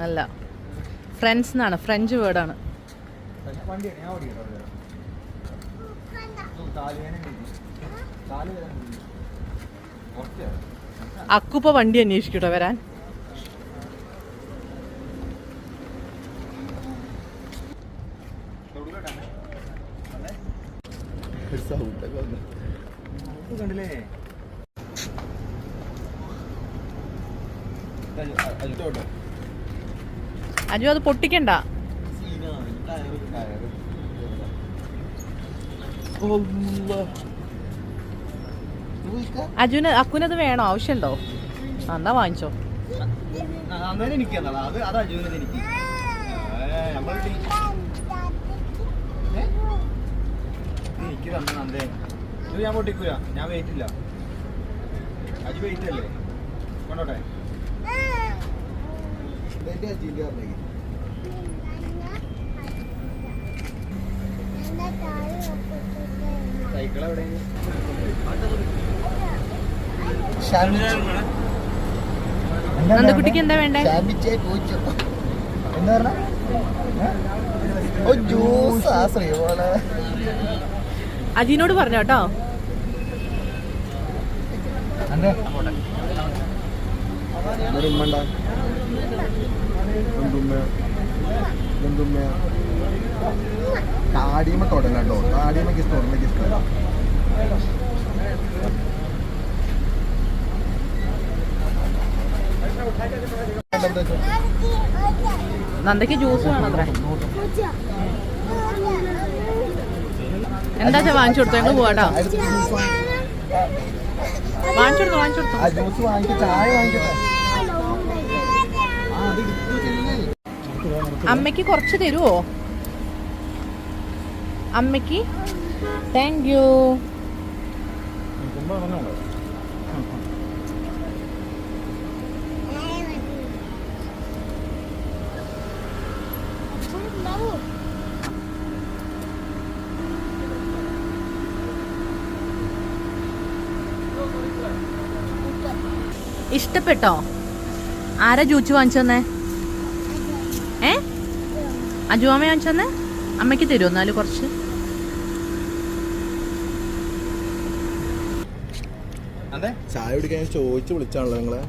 അല്ലേ ഫ്രണ്ട്സ് എന്നാണ് ഫ്രഞ്ച് വേർഡാണ് അക്കുപ്പ വണ്ടി അന്വേഷിക്കട്ടോ വരാൻ കണ്ടില്ലേ അജു അത് പൊട്ടിക്കണ്ട. അജുന് അക്കുനത് വേണോ? ആവശ്യമുണ്ടോ? ആ, എന്നാ വാങ്ങിച്ചോ. ഞാൻ പൊട്ടിക്കൂല. ഞാൻ വെയിറ്റ് ഇല്ല. അജു വെയിറ്റ് അല്ലേ? കൊണ്ടോട്ടെ. സൈക്കിൾ എവിടെ? നന്ദക്കുട്ടിക്ക് എന്താ വേണ്ടേ? എന്താ പറഞ്ഞ? ഓ ജ്യൂസ് ആ ശ്രീപോലെ അജിനോട് പറഞ്ഞോ കേട്ടോ. ഉമ്മണ്ട എന്തുമ്മ എന്തുമ്മ താടിയമ്മ തൊടലോ താടിയമ്മക്ക് ഇഷ്ടം ഉടമയ്ക്ക് നന്ദയ്ക്ക് ജ്യൂസ് വേണം എന്താ വാങ്ങിച്ചു കൊടുത്തോ? ഞങ്ങൾ പോവാട്ടോ. വാങ്ങിച്ചു കൊടുത്തോ വാങ്ങിച്ചു കൊടുത്തോ. ജ്യൂസ് വാങ്ങിക്ക്. ചായ വാങ്ങിക്കട്ടെ ആ അത് എടുത്ത് ചെല്ല്. അമ്മയ്ക്ക് കുറച്ച് തരുമോ അമ്മയ്ക്ക്? താങ്ക് യു ഇഷ്ടപ്പെട്ടോ? ആരാ ജൂച്ച് വാങ്ങിച്ചു തന്നേ അജുവാമ വാങ്ങിച്ചു തന്നേ അമ്മയ്ക്ക് തരുമോ എന്നാലും കുറച്ച്? ചായ കുടിക്കാൻ ചോദിച്ചു വിളിച്ചാണല്ലോ നിങ്ങളെ.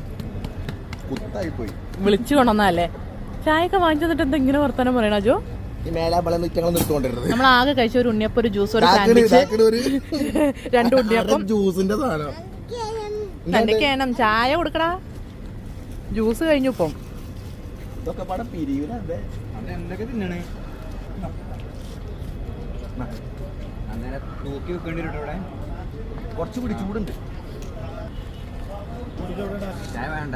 കുത്തായി പോയി വിളിച്ചു കൊണ്ടുവന്നല്ലേ ചായയൊക്കെ വാങ്ങിച്ചു തന്നിട്ട് എന്താ ഇങ്ങനെ വർത്തമാനം പറയണ അജോ? ഈ മേലാമ്പള നിറ്റങ്ങൾ നിർത്തുകൊണ്ടിരുന്നത് നമ്മൾ ആകെ കഴിച്ച ഒരു ഉണ്ണിയപ്പം ഒരു ജ്യൂസ് ഒരു സാൻഡ്വിച്ച് രണ്ട് ഉണ്ണിയപ്പം. ജ്യൂസിന്റെ സാധനം. എന്റെ കേണം ചായ കൊടുക്കടാ. ജ്യൂസ് കഴിഞ്ഞു ഇപ്പം. ഇതൊക്കെ പാടെ പിരിയൂല അതെ എന്തൊക്കെ തിന്നണേ? അന്നേരം നോക്കി വെക്കേണ്ടി വരും ഇവിടെ. കുറച്ച് കൂടി ചൂടുണ്ട് ചായ വേണ്ട.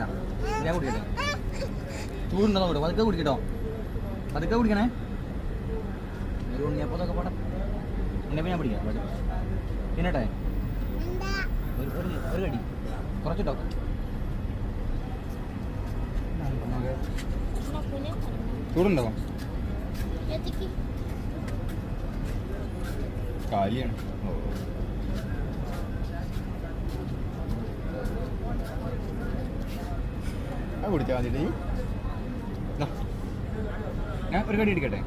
ഞാൻ കുടിക്കട്ടെ. ചൂടുണ്ടോ അവിടെ പതുക്കെ കുടിക്കട്ടോ. പതുക്കെ കുടിക്കണേ. ഒരു ഉണ്ണിയപ്പത്തൊക്കെ പാടെ ഉണ്ണിയപ്പം ഞാൻ പിടിക്കാം. തിന്നട്ടെ ഒരു കടി. കുറച്ചിട്ടോ? ചൂടുണ്ടോ? കാലിയാണ്. കുടിച്ചാൽ മതി ഞാൻ ഒരു കടി അടിക്കട്ടെ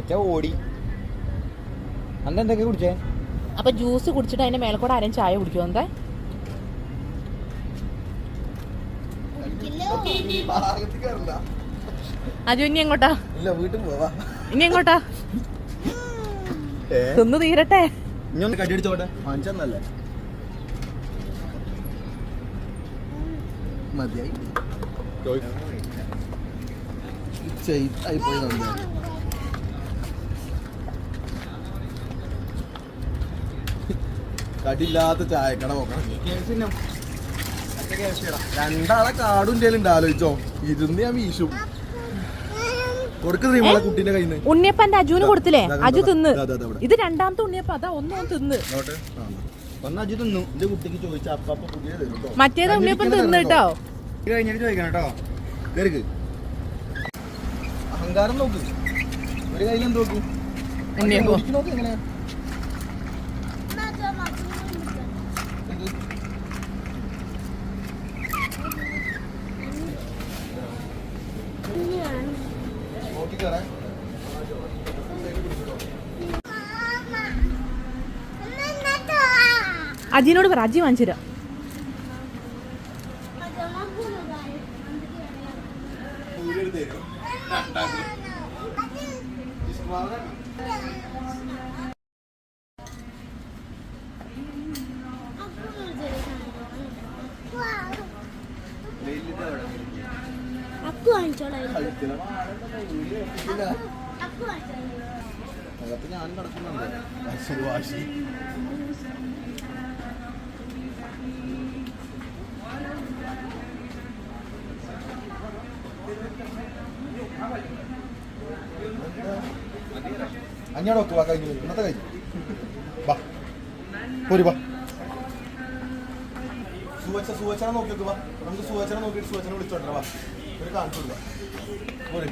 സുഖച്ച ഓടി. അന്ന് എന്തൊക്കെ കുടിച്ചേ? അപ്പൊ ജ്യൂസ് കുടിച്ചിട്ട് അതിന്റെ മേലെ കൂടെ ആരും ചായ കുടിക്കുമോ എന്താ? അജു ഇനി എങ്ങോട്ടാ? ഇല്ല വീട്ടിൽ പോവാ. ഇനി എങ്ങോട്ടാ? തിന്നു തീരട്ടെ. ഇനി ഒന്ന് കടി അടിച്ചോട്ടെ? വാങ്ങിച്ചെന്നല്ലേ. മതിയായി. ചെയ്തായി പോയി നന്നായി കടിയില്ലാത്ത ചായക്കട നോക്കണം. രണ്ടാളെ കാടും ചെയ്യലുണ്ട് ആലോചിച്ചോ. ഇരുന്ന് ഞാൻ വീശും. കൊടുക്കുന്ന നിങ്ങളെ കുട്ടീന്റെ കയ്യിൽ നിന്ന് ഉണ്ണിയപ്പന്റെ അജുവിന് കൊടുത്തില്ലേ? അജു തിന്ന്. ഇത് രണ്ടാമത്തെ ഉണ്ണിയപ്പം അതാ ഒന്നും തിന്ന്. ഇങ്ങോട്ട്. വന്ന അജു തിന്നു. എന്റെ കുട്ടിക്ക് ചോദിച്ച അപ്പ അപ്പ പുതിയ മറ്റേത് ഉണ്ണിയപ്പം തിന്ന് കേട്ടോ. കഴിഞ്ഞിട്ട് ചോദിക്കണം കേട്ടോ കേറിക്ക് അഹങ്കാരം നോക്ക്. ഒരു കയ്യിൽ എന്ത് നോക്ക്? ഉണ്ണിയപ്പം. നോക്കി നോക്ക് എങ്ങനെയാ ഇത്. നോക്കി കയറാൻ അജിനോട് പറ അജി വാങ്ങിച്ചു തരാം. അക്കു വാങ്ങിച്ചോളാം. അക്കു വാങ്ങിച്ചോളാം. ഞാനും കിടക്കുന്നുണ്ട് വാശി അഞ്ഞോടെ വെക്ക് വാ കഴിഞ്ഞു ഇന്നത്തെ കഴിഞ്ഞു വാ. പോരി വാ. സുവച്ച സുവച്ചനെ നോക്കി വെക്ക് വാ. നമുക്ക് സുവച്ചനെ നോക്കിയിട്ട് സുവച്ചനെ വിളിച്ചോണ്ടേ വാ. ഒരു കാണിച്ചു കൊടുക്കാം. പോരി.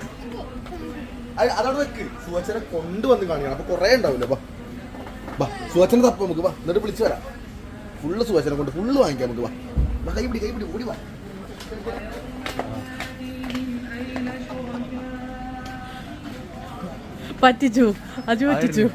അതവിടെ വെക്ക്. സുവച്ചനെ കൊണ്ടുവന്ന് കാണിക്കണം. അപ്പൊ കൊറേ ഉണ്ടാവില്ലേ വാ. വാ സുവച്ചനെ തപ്പ നമുക്ക് വാ. എന്നിട്ട് വിളിച്ചു വരാം. ഫുള്ള് സുവച്ചനെ കൊണ്ട് ഫുള്ള് വാങ്ങിക്കാം നമുക്ക് വാ കൈ പിടി കൈ പിടി ഓടി വാ. പറ്റിച്ചു. അജു പറ്റിച്ചു.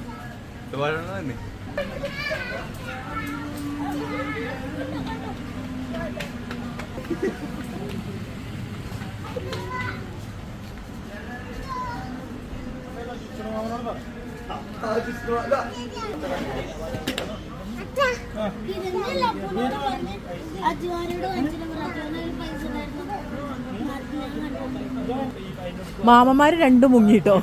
മാമന്മാര് രണ്ടും മുങ്ങിട്ടോ?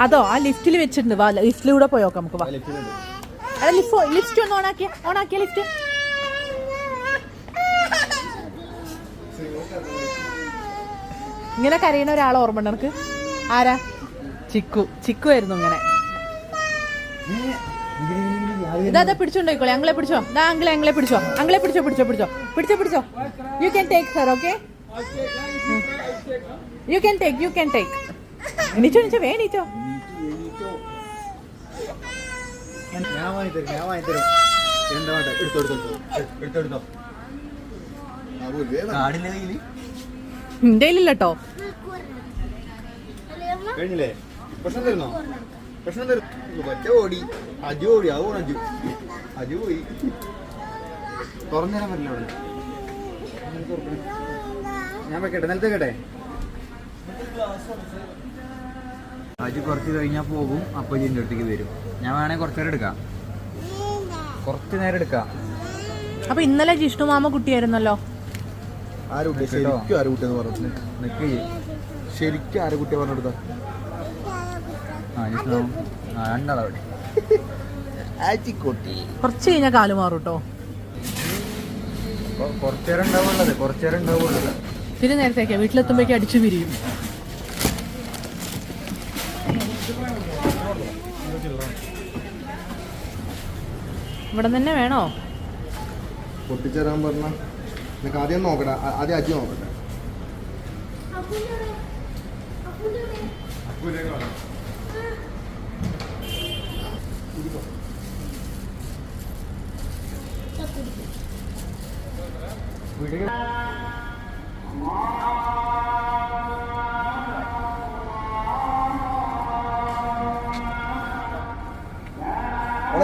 അതോ ആ ലിഫ്റ്റിൽ വെച്ചിട്ടുണ്ട്. വാ ലിഫ്റ്റിലൂടെ പോയി നമുക്ക്. വാ. അല്ല ലിഫ്റ്റ് ലിഫ്റ്റ് ഒന്ന് ഓണാക്കിയ ഓണാക്കിയ ലിഫ്റ്റ്. ഇങ്ങനെ കരയുന്ന ഒരാളെ ഓർമ്മ ഉണ്ട് എനിക്ക് ആരാ? ചിക്കു. ചിക്കു ആയിരുന്നു ഇങ്ങനെ ഇതാ പിടിച്ചോണ്ടോയിക്കോളെ. അങ്ങളെ പിടിച്ചോ. ദാ അങ്കിളെ അങ്ങളെ പിടിച്ചോ. അങ്ങളെ പിടിച്ചോ പിടിച്ചോ പിടിച്ചോ. പിടിച്ചോ പിടിച്ചോ. You can take sir okay you can take you can take എണീച്ചോ എണീച്ചോ വേ എണീച്ചോ. ഞാൻ വാങ്ങിത്തരും ഞാൻ വാങ്ങിത്തരും. എന്താ വേണ്ട? എടുത്തോ എടുത്തോ എടുത്തോ. എടുത്തോ ആ, പോയി, വേഗം. കാടിന്റെ കയ്യിൽ? എന്റെ ഇല്ലട്ടോ കഴിഞ്ഞില്ലേ? പ്രശ്നം തരുന്നോ? പ്രശ്നം തരും മറ്റേ ഓടി. അജു ഓടി. അത് പോണ അജു അജു പോയി. തുറന്നു പറ്റില്ല അവിടെ. ഞാൻ വെക്കട്ടെ നിലത്ത് വെക്കട്ടെ. അജി കുറച്ച് കഴിഞ്ഞാ പോകും. അപ്പൊ ജിന്റെ അടുത്തേക്ക് വരും. ഞാൻ വേണേ കുറച്ച് നേരം എടുക്കാം. കുറച്ച് നേരം എടുക്കാം. അപ്പൊ ഇന്നലെ ജിഷ്ണു മാമ കുട്ടിയായിരുന്നല്ലോ? ആര്. ശരിക്കും ആരും കുട്ടിയെന്ന് പറഞ്ഞു നിക്ക്. ശരിക്കും ആരും കുട്ടിയെ പറഞ്ഞെടുത്ത ആ ജിഷ്ണു ആ രണ്ടാളവിടെ ആറ്റിക്കുട്ടി കുറച്ച് കഴിഞ്ഞാൽ കാൽ മാറും കേട്ടോ പിന്നെ നേരത്തേക്കാ വീട്ടിലെത്തുമ്പോഴേക്ക് അടിച്ചു പിരിയും ഇവിടെ തന്നെ വേണോ? പൊട്ടിച്ചേരാൻ പറഞ്ഞ നിനക്ക് ആദ്യം നോക്കട്ടെ ആദ്യം അജി നോക്കട്ടെ. അവിടെ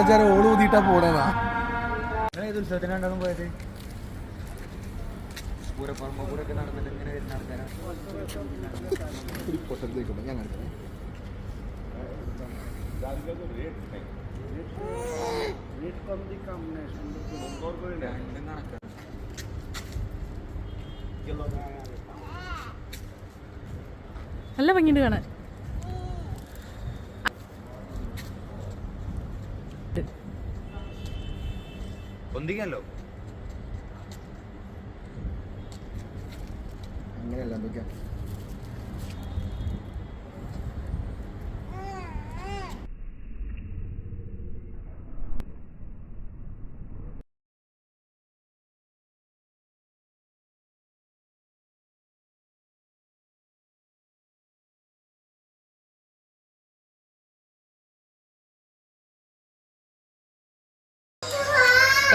ചേരാ ഓട് ഊതിയിട്ടാ പോണേന്നാ. ഏത് ഉത്സവത്തിന് രണ്ടാളും പോയത്. പൂരപ്പറമ്പ് കൂടെ ഒക്കെ നടന്നിട്ട് ഇങ്ങനെ വരുന്ന ആൾക്കാരാ. ഒരു പൊട്ടത്തിലേക്കുണ്ട് ഞാൻ കാണിച്ചത് രണ്ടും കണക്കാ. നല്ല ഭംഗിയുണ്ട് കാണാൻ. ഒന്നിക്കാലോ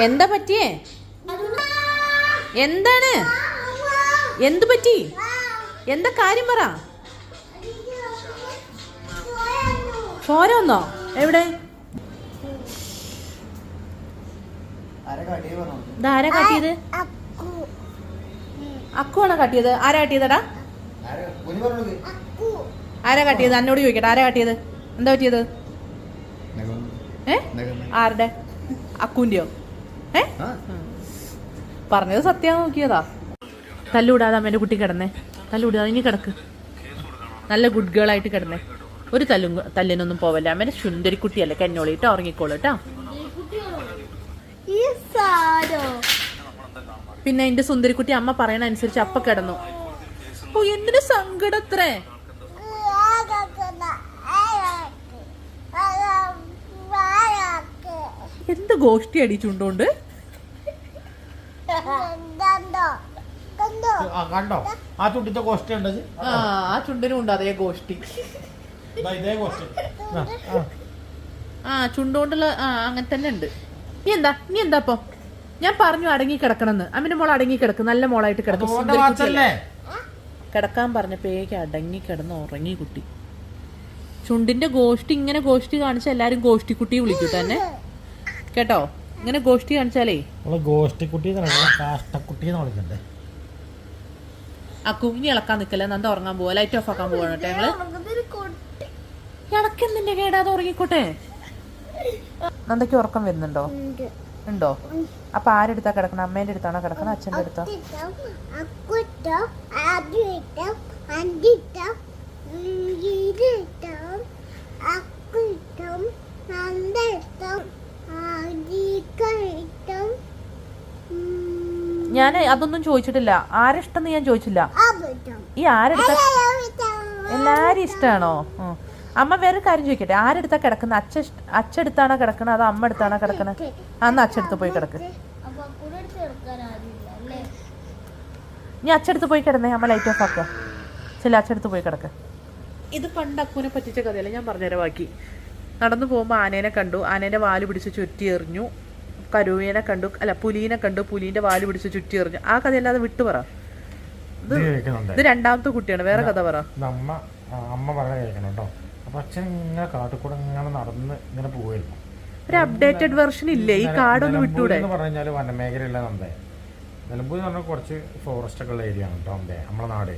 എന്താ പറ്റിയേ? എന്താണ്? എന്തു പറ്റി? എന്താ കാര്യം പറ. ചോര വന്നോ? എവിടെ? ആരാ കാട്ടിയത് അക്കു അക്കുവാണോ കാട്ടിയത്? ആരാ കാട്ടിയതടാ? ആരാ? കാട്ടിയത്? എന്നോട് ചോദിക്കട്ടെ. ആരാ കാട്ടിയത്? എന്താ പറ്റിയത്? ഏ? ആരുടെ? അക്കുവിന്റെയോ ഏ? പറഞ്ഞത് സത്യാ നോക്കിയതാ. തല്ലുകൂടാതെ അമ്മേന്റെ കുട്ടി കിടന്നേ. തല്ലുകൂടാതെ ഇനി കിടക്ക്. നല്ല ഗുഡ് ഗേൾ ആയിട്ട് കിടന്നേ. ഒരു തല്ലും തല്ലിനൊന്നും പോവല്ല? അമ്മേന്റെ സുന്ദരിക്കുട്ടിയല്ലേ കന്നോളിയിട്ട് ഉറങ്ങിക്കോളൂ കേട്ടോ. ഈ സാരോ പിന്നെ എന്റെ സുന്ദരിക്കുട്ടി അമ്മ പറയണ അനുസരിച്ച് അപ്പ കിടന്നു. ഓ എന്തിനു സങ്കടത്രേ എന്ത് ഗോഷ്ടി അടിച്ചുണ്ടോണ്ട്? ആ കണ്ടോ? ആ ചുണ്ടിത്തെ ഗോഷ്ടി ഉണ്ടത് ആ ആ ചുണ്ടിനും ഉണ്ട് അതേ ഗോഷ്ടി. ഇതേ കോസ്റ്റ് ആ, ആ. ആ ചുണ്ടുകൊണ്ടുള്ള ആ അങ്ങനെ തന്നെ ഉണ്ട്. നീ എന്താ? നീ എന്താ അപ്പൊ ഞാൻ പറഞ്ഞു അടങ്ങി കിടക്കണമെന്ന്. അമ്മിന്റെ മോൾ അടങ്ങി കിടക്കും. നല്ല മോളായിട്ട് കിടക്കും. സുന്ദരിക്കുട്ടിയല്ലേ? വാച്ചല്ലേ കിടക്കാൻ പറഞ്ഞപ്പോഴേക്ക് അടങ്ങി കിടന്ന് ഉറങ്ങി കുട്ടി. ചുണ്ടിന്റെ ഗോഷ്ടി ഇങ്ങനെ ഗോഷ്ടി കാണിച്ച എല്ലാരും ഗോഷ്ടി കുട്ടിയെ വിളിക്കും തന്നെ കേട്ടോ? ഇങ്ങനെ ഗോഷ്ടി കാണിച്ചാലേ. നമ്മൾ ഗോഷ്ടി കുട്ടി കാഷ്ടക്കുട്ടി എന്ന് വിളിക്കണ്ടേ? ആ കുഞ്ഞി ഇളക്കാൻ നിക്കല്ല? നന്ദ ഉറങ്ങാൻ പോവാ. ലൈറ്റ് ഓഫ് ആക്കാൻ പോവാണ് കേട്ടോ ഞങ്ങൾ. ഇളക്കെന്തിന്റെ കേടാതെ ഉറങ്ങിക്കോട്ടെ. നന്ദയ്ക്ക് ഉറക്കം വരുന്നുണ്ടോ? ഉണ്ടോ. അപ്പൊ ആരെടുത്താ കിടക്കണം? അമ്മേന്റെ അടുത്താണോ കിടക്കണം? അച്ഛന്റെ അടുത്താ? അക്കുട്ടം ഞാൻ അതൊന്നും ചോദിച്ചിട്ടില്ല. ആരിഷ്ടം ഞാൻ ചോദിച്ചില്ല. ഈ ആരെടുത്ത എല്ലാരും ഇഷ്ടാണോ? അമ്മ വേറെ കാര്യം ചോദിക്കട്ടെ. ആരെടുത്താ കിടക്കുന്ന? അച്ഛ അച്ഛടുത്താണോ കിടക്കണത് അതോ അമ്മ എടുത്താണോ കിടക്കണത് അന്ന് അച്ഛടുത്ത് പോയി കിടക്ക്. നീ അച്ഛടുത്ത് പോയി കിടന്നേ. അമ്മ ലൈറ്റ് ഓഫ് ആക്കുക ചില അച്ഛടുത്ത് പോയി കിടക്ക്. ഇത് പണ്ട് അക്കൂനെ പറ്റിച്ച കഥയല്ല? ഞാൻ പറഞ്ഞുതരാം ബാക്കി. നടന്നു പോകുമ്പോൾ ആനേനെ കണ്ടു. ആനേന്റെ വാൽ പിടിച്ച് ചുറ്റി എറിഞ്ഞു. കരുവീനെ കണ്ടു. അല്ല പുലീനെ കണ്ടു. പുലീന്റെ വാൽ പിടിച്ച് ചുറ്റി എറിഞ്ഞു. ആ കഥയല്ലാതെ വിട്ടു പറ. ഇത് രണ്ടാമത്തെ കുട്ടിയാണ്. വേറെ കഥ പറ. അമ്മ അമ്മ പറഞ്ഞ കേൾക്കണം കേട്ടോ. അപ്പൊ അച്ഛൻ ഇങ്ങനെ കാട്ടിക്കൂടെ ഇങ്ങനെ നടന്ന് ഇങ്ങനെ പോവായിരുന്നു. ഒരു അപ്ഡേറ്റഡ് വെർഷൻ ഇല്ലേ? ഈ കാടൊന്ന് വിട്ടൂടെ? എന്ന് പറഞ്ഞാൽ വനമേഖലയുള്ള നന്ദേ നിലമ്പൂർ എന്ന് പറഞ്ഞാൽ കുറച്ച് ഫോറസ്റ്റ് ഒക്കെ ഉള്ള ഏരിയ ആണ് കേട്ടോ നന്ദേ നമ്മളെ നാട്.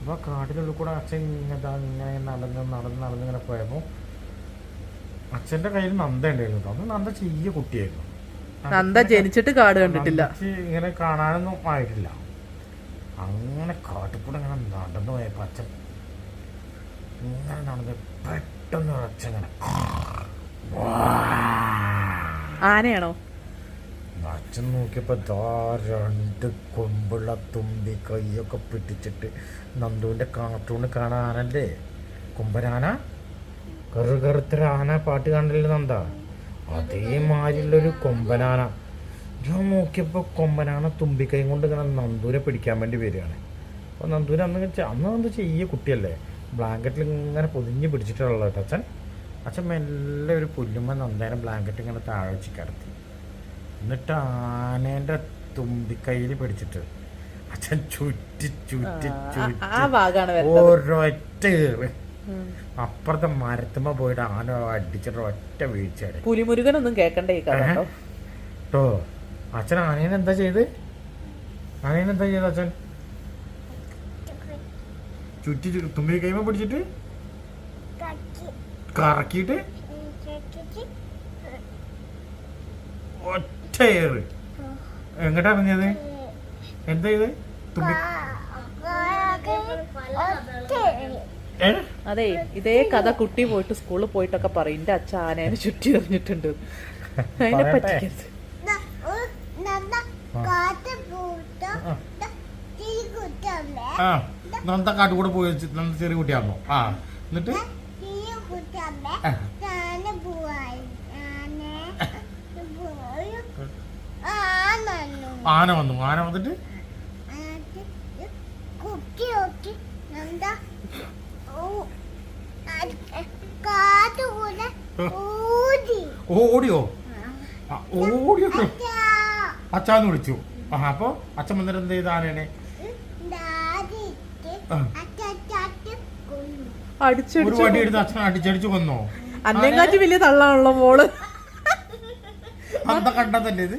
അപ്പോൾ കാട്ടിനുള്ളിൽ കൂടെ അച്ഛൻ ഇങ്ങനെ ഇങ്ങനെ നടന്ന് നടന്ന് നടന്ന് ഇങ്ങനെ പോയപ്പോൾ അച്ഛന്റെ കയ്യിൽ നന്ദ ഉണ്ടായിരുന്നു അത് അന്ന് നന്ദ ചെറിയ കുട്ടിയായിരുന്നു. നന്ദ ജനിച്ചിട്ട് കാട് കണ്ടിട്ടില്ല. ഇങ്ങനെ കാണാനൊന്നും ആയിട്ടില്ല. അങ്ങനെ കാട്ടിക്കൂടെ ഇങ്ങനെ നടന്നു പോയപ്പോ അച്ഛൻ ഇങ്ങനെ നടന്ന് പെട്ടെന്ന് അച്ഛൻ ഇങ്ങനെ ആനയാണോ? അച്ഛൻ നോക്കിയപ്പോ ദാ രണ്ട് കൊമ്പുള്ള തുമ്പി കൈയൊക്കെ പിടിച്ചിട്ട് നന്ദുവിന്റെ കാർട്ടൂണ് കാണാനല്ലേ? കൊമ്പനാന? കറു കറുത്തൊരു ആന പാട്ട് കണ്ടല്ലേ നന്ദ? അതേമാതിരിയുള്ളൊരു കൊമ്പനാന. ഞാൻ നോക്കിയപ്പോൾ കൊമ്പനാന തുമ്പിക്കൈ കൊണ്ട് ഇങ്ങനെ നന്ദൂരെ പിടിക്കാൻ വേണ്ടി വരികയാണ്. അപ്പോൾ നന്ദൂരെ അന്ന് അന്ന് എന്ത് ചെയ്യ കുട്ടിയല്ലേ. ബ്ലാങ്കറ്റിൽ ഇങ്ങനെ പൊതിഞ്ഞ് പിടിച്ചിട്ടുള്ള കേട്ടോ അച്ഛൻ. അച്ഛൻ മെല്ലെ ഒരു പുല്ലുമ്പോൾ നന്ദേനെ ബ്ലാങ്കറ്റ് ഇങ്ങനെ താഴെ വെച്ച് കിടത്തി. എന്നിട്ട് ആനേന്റെ തുമ്പിക്കൈയിൽ പിടിച്ചിട്ട് അച്ഛൻ ചുറ്റി ചുറ്റി ചുറ്റി ഒരൊറ്റ ഏറ് അപ്പുറത്തെ മരത്തുമ്പോ പോയിട്ട് ആന അടിച്ചിട്ട് ഒറ്റ വീഴ്ചയാണ് പുലിമുരുകനൊന്നും കേക്കണ്ടേ ഈ കഥ കേട്ടോ അച്ഛൻ ആനേനെ എന്താ ചെയ്ത് ആനേനെ എന്താ ചെയ്ത് അച്ഛൻ ചുറ്റി തുമ്പി കൈമ പിടിച്ചിട്ട് കറക്കിയിട്ട് ഒറ്റ ഏറ് എങ്ങോട്ടാ ഇറങ്ങിയത് എന്താ ചെയ്ത് തുമ്പി അതെ ഇതേ കഥ കുട്ടി പോയിട്ട് സ്കൂളിൽ പോയിട്ടൊക്കെ പറയും. എന്റെ അച്ഛൻ ആനേനെ ചുറ്റി എറിഞ്ഞിട്ടുണ്ട്. അതിനെ? പറ്റിക്കരുത്. നന്ദ കാട്ടുകൂടെ പോയി വെച്ച് നന്ദ ചെറിയ കുട്ടിയാണോ ആ എന്നിട്ട്? ആനു ആന വന്നു. ആന വന്നിട്ട്? കുട്ടി നോക്കി. ഊതി ഓടിയോ? ഓടിയോ. അച്ഛാ. അച്ഛാന്ന് വിളിച്ചു. ആ അപ്പൊ അച്ഛൻ വന്നിട്ട് എന്ത് ചെയ്ത ആനേനെ? ഒരു വടി എടുത്ത് അച്ഛൻ അടിച്ചടിച്ചു കൊന്നോ? അന്നേക്കാട്ടി വലിയ തള്ളാണല്ലോ മോൾ. അന്ത കണ്ടതല്ലേ ഇത്?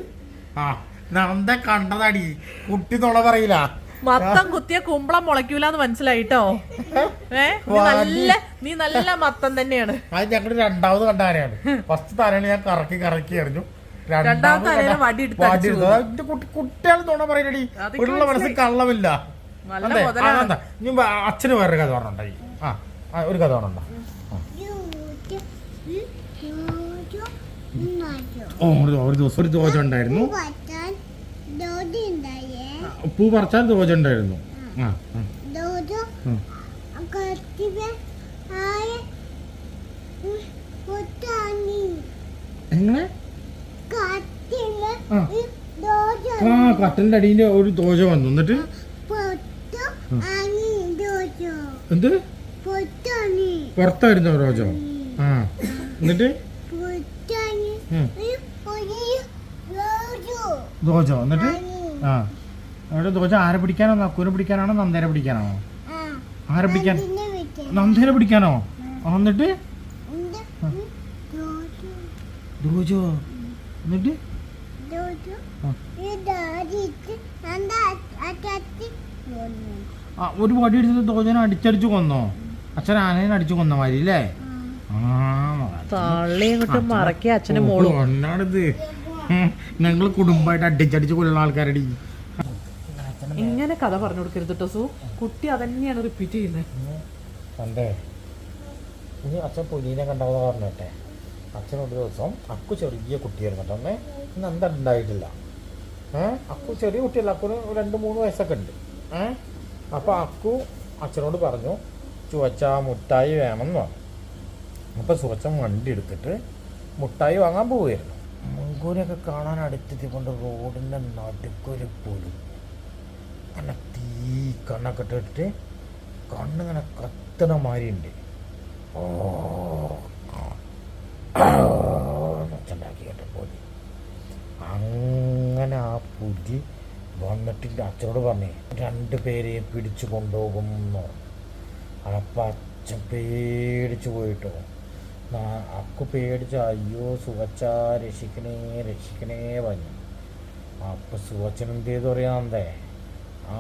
ആ നന്ദ കണ്ടതടി. കുട്ടി തൊള പറയില്ല. മത്തം കുത്തിയ കുമ്പളം മുളയ്ക്കൂലെന്ന് മനസ്സിലായിട്ടോ? ഏ? നീ നല്ല നീ നല്ല മത്തം തന്നെയാണ്. അത് ഞങ്ങൾ രണ്ടാമത് കണ്ട ആനയാണ് ഫസ്റ്റ് താരാണ് ഞാൻ കറക്കി കറക്കി എറിഞ്ഞു. രണ്ടാമത്തെ ആനേനെ വടി എടുത്ത് അടിച്ചു കുട്ടികൾ തുണ പറയലടി അതൊക്കെ ഉള്ള മനസ്സിൽ കള്ളമില്ല. നല്ല അതെ. മുതലാണ്. ആ, എന്താ ഇനി അച്ഛന് വേറൊരു കഥ പറഞ്ഞുണ്ടായി ആ ആ, ഒരു കഥ പറഞ്ഞോ യൂജു യൂജു നാജു ഓ ഒരു ദിവസം ഒരു ദോശ ഉണ്ടായിരുന്നു. പൂ പറിച്ചാൽ ദോജ ഉണ്ടായിരുന്നു. ആ ദോജു എങ്ങനെ? ആ. ദോജ കട്ടലിന്റെ അടിയിന്റെ ഒരു ദോശ വന്നു. എന്നിട്ട്? ദോജ. എന്ത്? പുറത്തായിരുന്നു ദോശ ആ എന്നിട്ട്? ദോജു. ദോശ എന്നിട്ട് ആ. അവിടെ ദോശ ആരെ പിടിക്കാനോ? നക്കൂനെ പിടിക്കാനാണോ? നന്ദേനെ പിടിക്കാനാണോ? ആരെ പിടിക്കാൻ? നന്ദേനെ പിടിക്കാനോ? എന്നിട്ട്? ദോശ എന്നിട്ട്? ഒരു വടി എടുത്തിട്ട് ദോശനെ അടിച്ചടിച്ചു കൊന്നോ? അച്ഛൻ ആനേനെ അടിച്ചു കൊന്ന മാതിരി അല്ലേ ആ. അച്ഛനെ മോളും. ഞങ്ങൾ കുടുംബമായിട്ട് അടിച്ചടിച്ച് കൊല്ലുന്ന ആൾക്കാരടി. കഥ പറഞ്ഞു കൊടുക്കരുത് കേട്ടോ സു. കുട്ടി അതന്നെയാണ് റിപ്പീറ്റ് ചെയ്യുന്നത് ഇനി അച്ഛൻ പുലീനെ കണ്ടത് പറഞ്ഞിട്ടെ. അച്ഛൻ ഒരു ദിവസം അക്കു ചെറിയ കുട്ടിയായിരുന്നു കേട്ടോ. അമ്മേ ഇന്ന് എന്താ ഉണ്ടായിട്ടില്ല? ഏഹ് അക്കു ചെറിയ കുട്ടിയല്ല. അക്കുന് രണ്ട് മൂന്ന് വയസ്സൊക്കെ ഉണ്ട്. ഏഹ് അപ്പോൾ അക്കു അച്ഛനോട് പറഞ്ഞു ചുവച്ച മുട്ടായി വേണമെന്ന് പറഞ്ഞു. അപ്പോൾ സുവച്ചൻ വണ്ടി എടുത്തിട്ട് മുട്ടായി വാങ്ങാൻ പോവുകയായിരുന്നു. മുൻകൂരൊക്കെ കാണാൻ അടുത്തെത്തി കൊണ്ട് റോഡിന്റെ നടുക്കൊരു പുലി അങ്ങനെ തീ കണ്ണൊക്കെ ഇട്ടിട്ട് കണ്ണിങ്ങനെ കത്തണ മാതിരി ഉണ്ട് ഓ ഒച്ചുണ്ടാക്കി കേട്ടോ അങ്ങനെ ആ പുലി വന്നിട്ട് അച്ഛനോട് പറഞ്ഞേ രണ്ട് പേരെയും പിടിച്ചു കൊണ്ടുപോകും എന്ന്. അപ്പം അച്ഛൻ പേടിച്ചു പോയിട്ടോ. അക്കു പേടിച്ച അയ്യോ സുവച്ച രക്ഷിക്കണേ രക്ഷിക്കണേ പറഞ്ഞു. അപ്പൊ സുവച്ചൻ എന്ത് ചെയ്തു അറിയാന്തേ ആ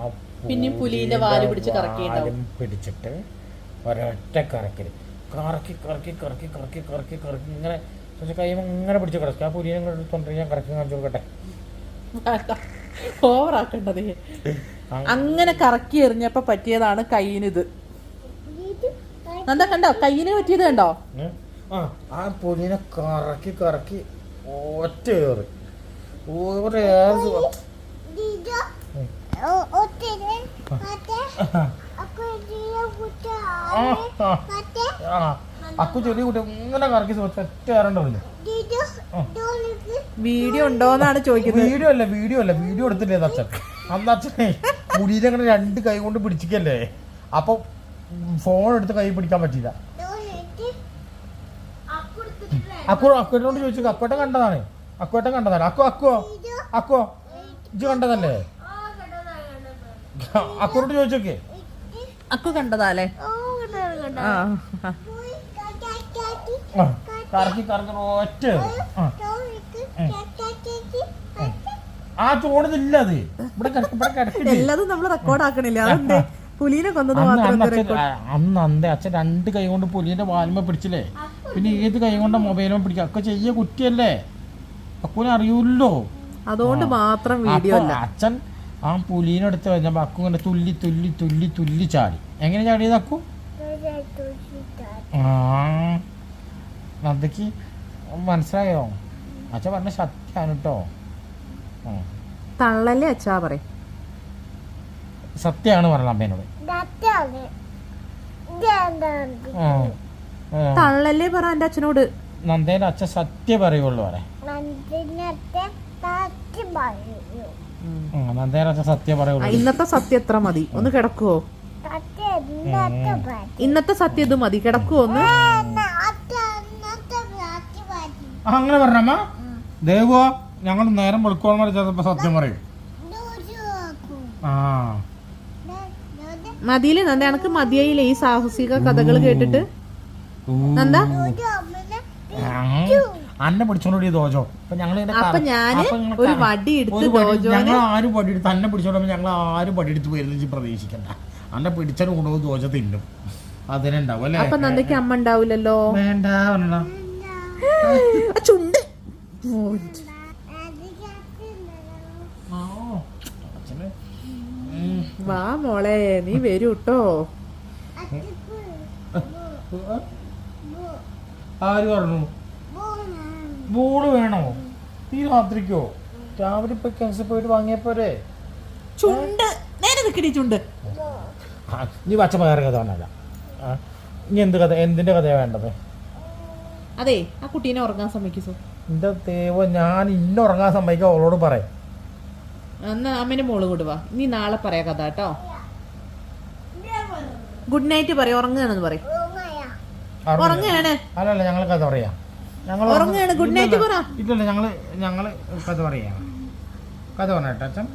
പിന്നെയും പുലീന്റെ വാൽ പിടിച്ച് കറക്കിയിട്ടുണ്ടാവും. പിടിച്ചിട്ട് ഒരൊറ്റ കറക്കൽ. കറക്കി കറക്കി കറക്കി കറക്കി കറക്കി കറക്കി. ഇങ്ങനെ പക്ഷെ കൈ ഇങ്ങനെ പിടിച്ച് കിടക്കും. ആ പുലിനെ ഇങ്ങോട്ട് തൊണ്ടി ഞാൻ കറക്കി കാണിച്ചു കൊടുക്കട്ടെ? ഓവറാക്കണ്ടത് അങ്ങനെ കറക്കി എറിഞ്ഞപ്പോ പറ്റിയതാണ് കയ്യിനിത്. ഇത് എന്താ കണ്ടോ? കയ്യിന് പറ്റിയത് കണ്ടോ? ആ പുലിനെ കറക്കി കറക്കി ഒറ്റ ഏറ് ഒരേറ് സുഖം. ഇത് ഉം. ഒത്തിരി മറ്റേ അപ്പൊ ഇതിനെ കുറ്റ ആ, ആ. മറ്റേ ആ അക്കു ചെറിയ കുട്ടി ഇങ്ങനെ കറക്കി ഒറ്റ കയറണ്ടാവില്ല വീഡിയോ ഉണ്ടോന്നാണ് ചോദിക്കുന്നത്. വീഡിയോ അല്ല വീഡിയോ അല്ല വീഡിയോ എടുത്തില്ലേ അച്ഛൻ? അന്ന് അച്ഛനെ മുടിയിൽ അങ്ങനെ രണ്ട് കൈ കൊണ്ട് പിടിച്ചിക്കല്ലേ അപ്പൊ ഫോൺ എടുത്ത് കൈ പിടിക്കാൻ പറ്റില്ല അക്കു അക്കുവേട്ടനോട് ചോദിച്ചു അക്കുവേട്ടൻ കണ്ടതാണ്. അക്കുവേട്ടൻ കണ്ടതാണ്. അക്കു അക്കുവോ? അക്കുവോ? ഇജ്ജ് കണ്ടതല്ലേ? അക്കുനോട് ചോദിച്ചോക്കെ. അക്കു കണ്ടതാലേ കറക്കി കറക്കി ഒറ്റ. ആ ചോടുന്നില്ല അത്. ഇവിടെ ഇവിടെ എല്ലാതും നമ്മൾ റെക്കോർഡ് ആക്കണില്ല? അതെന്തേ? പുലീനെ കൊന്നത് അന്ന് മാത്രം അന്ന് അന്ത അച്ഛൻ രണ്ട് കൈ കൊണ്ട് പുലീന്റെ വാൽമ പിടിച്ചില്ലേ? പിന്നെ ഏത് കൈ കൊണ്ട മൊബൈലും പിടിക്കുക ഒക്കെ ചെയ്യ കുറ്റിയല്ലേ അക്കുനെ അറിയൂല്ലോ. അതുകൊണ്ട് മാത്രം വീഡിയോ അല്ല. അച്ഛൻ ആ പുലീനെ എടുത്ത് കഴിഞ്ഞപ്പോ അക്കു ഇങ്ങനെ തുല്ലി തുല്ലി തുല്ലി തുല്ലി ചാടി. എങ്ങനെ ചാടിയത് അക്കു? ആ. നന്ദയ്ക്ക് മനസ്സിലായോ? അച്ഛ പറഞ്ഞ സത്യാണ് കേട്ടോ തള്ളല്ലേ അച്ഛാ പറയും? സത്യമാണ് പറഞ്ഞ അമ്മേനോട്. തള്ളല്ലേ പറ എന്റെ അച്ഛനോട്. നന്ദേന്റെ അച്ഛൻ സത്യം പറയുള്ളൂ പറയാം. സത്യം പറയുള്ളൂ. ഇന്നത്തെ സത്യം എത്ര മതി? ഒന്ന് കിടക്കുവോ? ഇന്നത്തെ സത്യം ഇത് മതി. കിടക്കുവോ ഒന്ന്? അങ്ങനെ പറഞ്ഞമ്മ ദേവോ ഞങ്ങൾ നേരം വെളുക്കോളം വരെ ചിലപ്പോ സത്യം പറയും. ആ. മതിയിൽ? നന്ദ എനക്ക് മതിയായില്ലേ ഈ സാഹസിക കഥകൾ കേട്ടിട്ട്. നന്ദ. അന്നെ പിടിച്ചോണ്ടി ദോജോ. അപ്പൊ ഞങ്ങൾ ഒരു വടി ഞങ്ങൾ ആരും വടി എടുത്ത് അന്നെ പിടിച്ചോണ്ട് ഞങ്ങൾ ആരും വടി എടുത്ത് വരുന്ന പ്രതീക്ഷിക്കണ്ട. അന്നെ പിടിച്ചാലും കൊണ്ടുപോകും ദോജ തിന്നും. അതിനുണ്ടാവും അല്ലേ? അപ്പൊ നന്ദയ്ക്ക് അമ്മ ഉണ്ടാവില്ലല്ലോ വേണ്ട ചുണ്ട്. വാ മോളെ നീ വരൂ കേട്ടോ ആര് പറഞ്ഞു? ബോൾ വേണോ? ഈ രാത്രിക്കോ? രാവിലെ ഇപ്പൊ കേസ് പോയിട്ട് വാങ്ങിയപ്പോരെ ചുണ്ട്. നേരെ നിൽക്കണേ ചുണ്ട്. ആ, നീ വച്ച വേറെ കഥ പറഞ്ഞല്ല ഇനി എന്ത് കഥ എന്തിന്റെ കഥയാ വേണ്ടത്? അതെ ആ കുട്ടീനെ ഉറങ്ങാൻ സമ്മതിക്കൂ എന്റെ ദൈവം ഞാൻ ഇന്ന ഉറങ്ങാൻ സമ്മതിക്കാം അവളോട് പറയാം. എന്നാ അമ്മേന്റെ മോൾ കൊടുവാ നീ നാളെ പറയാ കഥ കേട്ടോ. ഗുഡ് നൈറ്റ് പറയും ഉറങ്ങുകയാണെന്ന് പറയും. ഉറങ്ങുകയാണ്. അല്ലല്ല ഞങ്ങൾ കഥ പറയാം. ഞങ്ങൾ ഉറങ്ങുകയാണ്. ഗുഡ് നൈറ്റ് പറ. ഇല്ലല്ല ഞങ്ങൾ ഞങ്ങൾ കഥ പറയാം. കഥ പറഞ്ഞേട്ടാ അച്ഛൻ?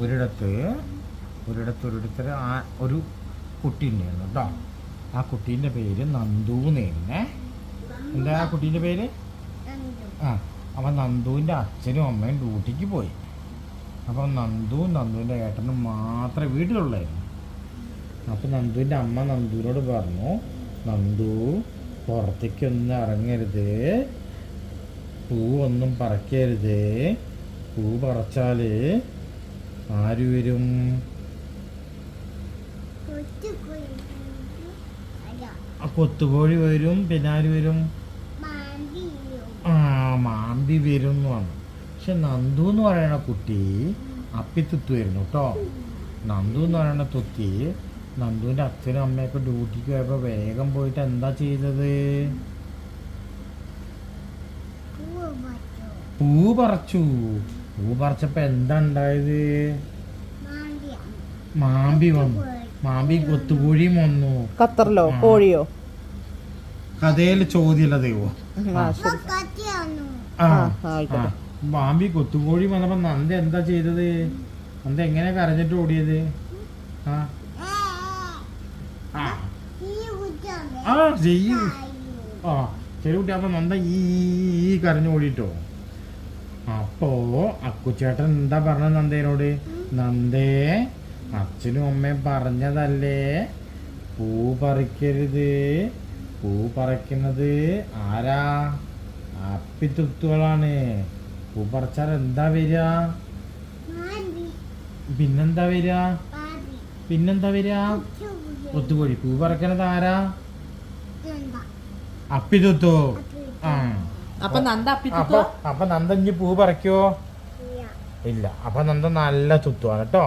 ഒരിടത്ത് ഒരിടത്ത് ഒരിടത്ത് ആ ഒരു കുട്ടി ഉണ്ടായിരുന്നു കേട്ടോ. ആ കുട്ടീന്റെ പേര് നന്ദു എന്നെ എന്താ ആ കുട്ടീന്റെ പേര്? ആ അപ്പം നന്ദുവിന്റെ അച്ഛനും അമ്മയും ഡ്യൂട്ടിക്ക് പോയി. അപ്പം നന്ദുവും നന്ദുവിന്റെ ഏട്ടനും മാത്രമേ വീട്ടിലുള്ളായിരുന്നു. അപ്പം നന്ദുവിന്റെ അമ്മ നന്ദുവിനോട് പറഞ്ഞു നന്ദു പുറത്തേക്കൊന്നും ഇറങ്ങരുത്. പൂവൊന്നും പറിക്കരുത്. പൂ പറിച്ചാൽ ആര് വരും? കൊത്തുകോഴി വരും. പിന്നെ ആര് വരും? ആ മാമ്പി വരും എന്ന് പറഞ്ഞു. പക്ഷെ നന്ദു എന്ന് പറയണ കുട്ടി അപ്പിത്തുത്തുമായിരുന്നു കേട്ടോ. നന്ദു എന്ന് പറയണ തുത്തി നന്ദുവിന്റെ അച്ഛനും അമ്മയൊക്കെ ഡ്യൂട്ടിക്ക് പോയപ്പോൾ വേഗം പോയിട്ട് എന്താ ചെയ്തത്? പൂ പറിച്ചു. പൂ പറിച്ചപ്പോൾ എന്താ ഉണ്ടായത്? മാമ്പി വന്നു. മാമ്പി കൊത്തുകോഴിയും വന്നു. ഖത്തറിലോ? കോഴിയോ? കഥയിൽ ചോദ്യമല്ല ദൈവം ആ കൊത്തുകോഴിയും കൊത്തുകോഴി വന്നപ്പോ നന്ദ എന്താ ചെയ്തത്? നന്ദ എങ്ങനെ കരഞ്ഞിട്ട് ഓടിയത്? ആ. ആ ചെയ്യും ആ ചെറിയ കുട്ടി അപ്പം നന്ദ ഈ കരഞ്ഞു ഓടിട്ടോ അപ്പോ അക്കുച്ചേട്ടൻ എന്താ പറഞ്ഞ നന്ദേനോട്? നന്ദേ അച്ഛനും അമ്മയും പറഞ്ഞതല്ലേ? പൂ പറിക്കരുത്. പൂ പറിക്കുന്നത് ആരാ? അപ്പിത്തുത്തുകളാണ്. പൂ പറിച്ചാൽ എന്താ വരിക? പിന്നെന്താ വരിക? പിന്നെന്താ വരിക? ഒത്തുകോഴി പൂ പറിക്കണത് ആരാ? അപ്പിത്തുത്തു ആ. അപ്പൊ നന്ദ അപ്പൊ അപ്പിത്തുത്തോ അപ്പൊ നന്ദ ഇനി പൂ പറിക്കോ? ഇല്ല. അപ്പൊ നന്ദ നല്ല തുത്തുവാണ് കേട്ടോ.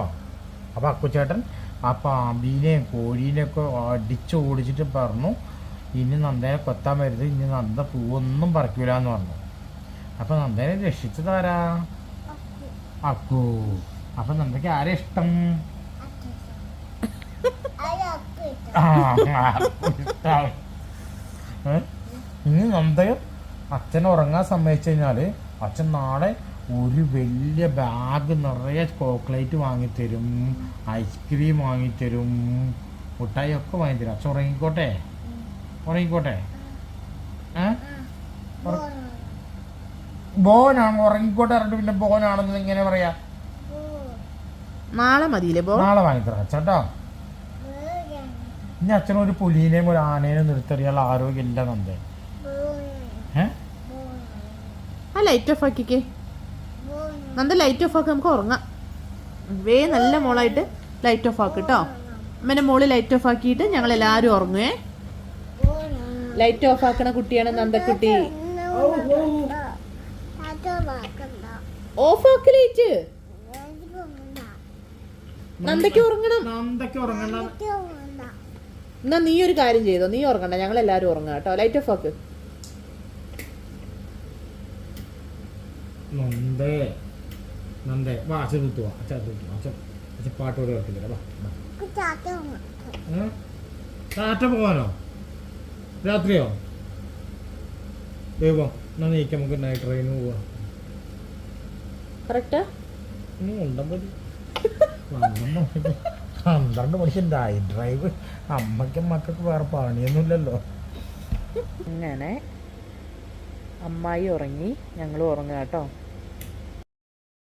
അപ്പൊ അക്കുച്ചേട്ടൻ ആ പാമ്പിനെയും കോഴീനെയും ഒക്കെ അടിച്ച് ഓടിച്ചിട്ട് പറഞ്ഞു ഇനി നന്ദനെ കൊത്താൻ വരുത് ഇനി നന്ദ പൂവൊന്നും പറിക്കൂല എന്ന് പറഞ്ഞു. അപ്പൊ നന്ദനെ രക്ഷിച്ചതാരാ? അക്കു. അപ്പൊ നന്ദക്ക് ആരെ ഇഷ്ടം? ആ, ഇഷ്ടം. ഇനി നന്ദയും അച്ഛൻ ഉറങ്ങാൻ സമ്മതിച്ചു കഴിഞ്ഞാൽ അച്ഛൻ നാളെ ഒരു വലിയ ബാഗ് നിറയെ ചോക്ലേറ്റ് വാങ്ങിത്തരും ഐസ്ക്രീം വാങ്ങിത്തരും. മുട്ടായി ഒക്കെ വാങ്ങിത്തരും. അച്ഛൻ ഉറങ്ങിക്കോട്ടെ? ഉറങ്ങിക്കോട്ടെ? ബോനാണ് ഉറങ്ങിക്കോട്ടെ പറഞ്ഞിട്ട് പിന്നെ ബോനാണെന്ന് ഇങ്ങനെ പറയാ. നാളെ മതിയില്ലേ നാളെ വാങ്ങിത്തരാം. അച്ഛട്ടോ ഇനി അച്ഛനും ഒരു പുലീനെയും ഒരു ആനേനെയും നിർത്തറിയാനുള്ള ആരോഗ്യമില്ല നന്ദേ. ഏ? ആ ലൈറ്റ് ഓഫ് ആക്കിക്കേ. നന്ദ ലൈറ്റ് ഓഫ് ആക്കി നമുക്ക് ഉറങ്ങാം. വേ നല്ല മോളായിട്ട് ലൈറ്റ് ഓഫ് ആക്കി കേട്ടോ അമ്മേനെ മോൾ ലൈറ്റ് ഓഫ് ആക്കിയിട്ട് ഞങ്ങൾ എല്ലാവരും ഉറങ്ങുവേ ലൈറ്റ് ഓഫ് ആക്കണ കുട്ടിയാണ് നന്ദക്കുട്ടി. ഓഫ് ആക്കി ലൈറ്റ് നന്ദയ്ക്ക് ഉറങ്ങണം. നന്ദയ്ക്ക് ഉറങ്ങണ്ട എന്നാ നീ ഒരു കാര്യം ചെയ്തോ. നീ ഉറങ്ങണ്ട. ഞങ്ങൾ എല്ലാരും ഉറങ്ങാം കേട്ടോ. ലൈറ്റ് ഓഫ് ആക്ക്. നന്ദേ. നന്ദേ. വാ അച്ഛൻ തൂത്തു വാ. അച്ഛൻ തൂത്തു അച്ഛൻ അച്ഛൻ പാട്ട് കൂടെ കേൾക്കില്ല വാ വാ. ടാറ്റ പോവാനോ രാത്രിയോ? ദൈവം എന്നാ നീക്ക നമുക്ക് നൈറ്റ് ട്രെയിന് പോവാ. കറക്റ്റ് ഉണ്ടോ പന്ത്രണ്ട് മണിക്ക് പന്ത്രണ്ട് മണിക്ക് ഡ്രൈവ് അമ്മയ്ക്കും മക്കൾക്ക് വേറെ പണിയൊന്നുമില്ലല്ലോ. അങ്ങനെ അമ്മായി ഉറങ്ങി. ഞങ്ങൾ ഉറങ്ങുക കേട്ടോ.